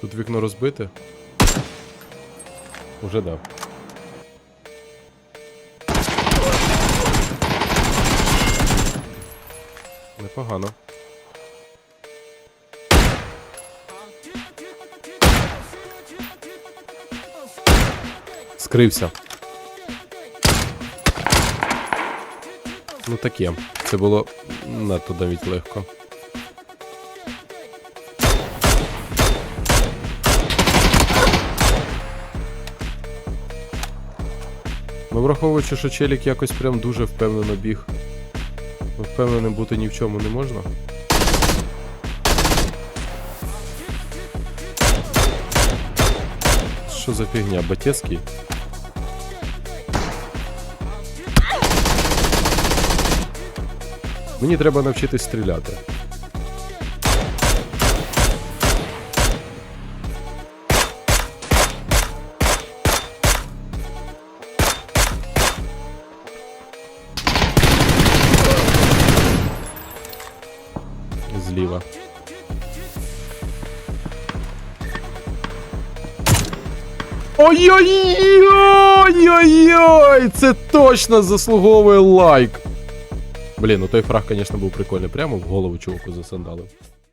Тут вікно розбите. Уже да. Непогано. Скрився. Ну таке. Це було надто навіть легко. Ну, враховуючи, що челік якось прям дуже впевнено біг. Впевненим бути ні в чому не можна. Що за фігня? Батецький? Мені треба навчитись стріляти. Зліва. Ой-ой-ой-ой-ой! Це точно заслуговує лайк. Блін, ну той фраг, звісно, був прикольний. Прямо в голову чуваку засандалив.